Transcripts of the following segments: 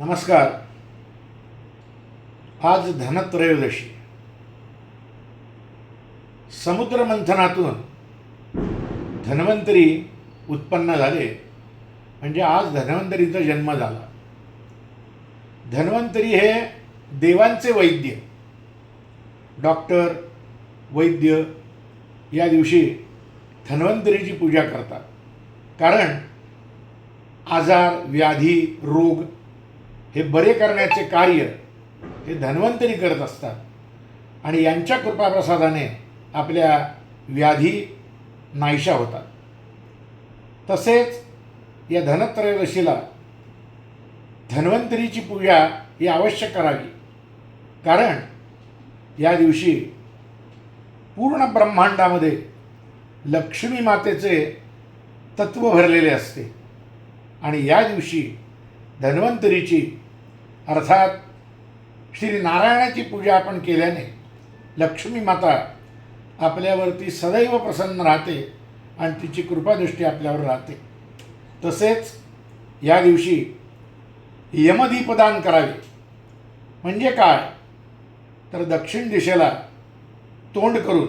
नमस्कार. आज धनत्रयोदशी. समुद्रमंथनातून धन्वंतरी उत्पन्न झाले. म्हणजे आज धन्वंतरीचा जन्म झाला. धन्वंतरी हे देवांचे वैद्य. डॉक्टर वैद्य या दिवशी धन्वंतरीची पूजा करतात. कारण आजार व्याधी रोग हे बरे करण्याचे कार्य हे धन्वंतरी करत असतात. आणि यांच्या कृपाप्रसादाने आपल्या व्याधी नाहीशा होतात. तसेच या धनत्रयोदशीला धन्वंतरीची पूजा ही अवश्य करावी. कारण या दिवशी पूर्ण ब्रह्मांडामध्ये लक्ष्मी मातेचे तत्व भरलेले असते. आणि या दिवशी धन्वंतरीची अर्थात श्री नारायणाची पूजा आपण केल्याने लक्ष्मी माता आपल्यावरती सदैव प्रसन्न राहते आणि तिची कृपादृष्टी आपल्यावर राहते. तसेच या दिवशी यमदीपदान करावे. म्हणजे काय? तर दक्षिण दिशेला तोंड करून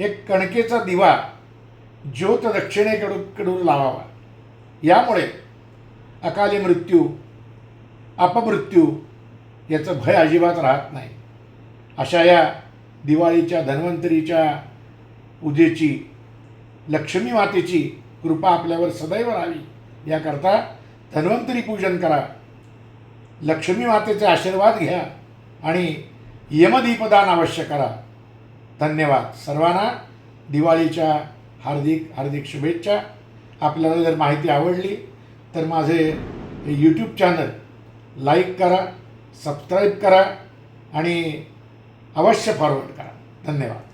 एक कणकेचा दिवा ज्योत दक्षिणेकडून कडून लावावा. यामुळे अकाली मृत्यू अपमृत्यू याचं भय अजिबात राहत नाही. अशा या दिवाळीच्या धन्वंतरीच्या पूजेची लक्ष्मी मातेची कृपा आपल्यावर सदैव राहावी. याकरता धन्वंतरी पूजन करा. लक्ष्मी मातेचे आशीर्वाद घ्या आणि यमदीपदान अवश्य करा. धन्यवाद. सर्वांना दिवाळीच्या हार्दिक हार्दिक शुभेच्छा. आपल्याला जर माहिती आवडली तर माझे हे यूट्यूब चॅनल लाईक करा सबस्क्राईब करा आणि अवश्य फॉरवर्ड करा. धन्यवाद.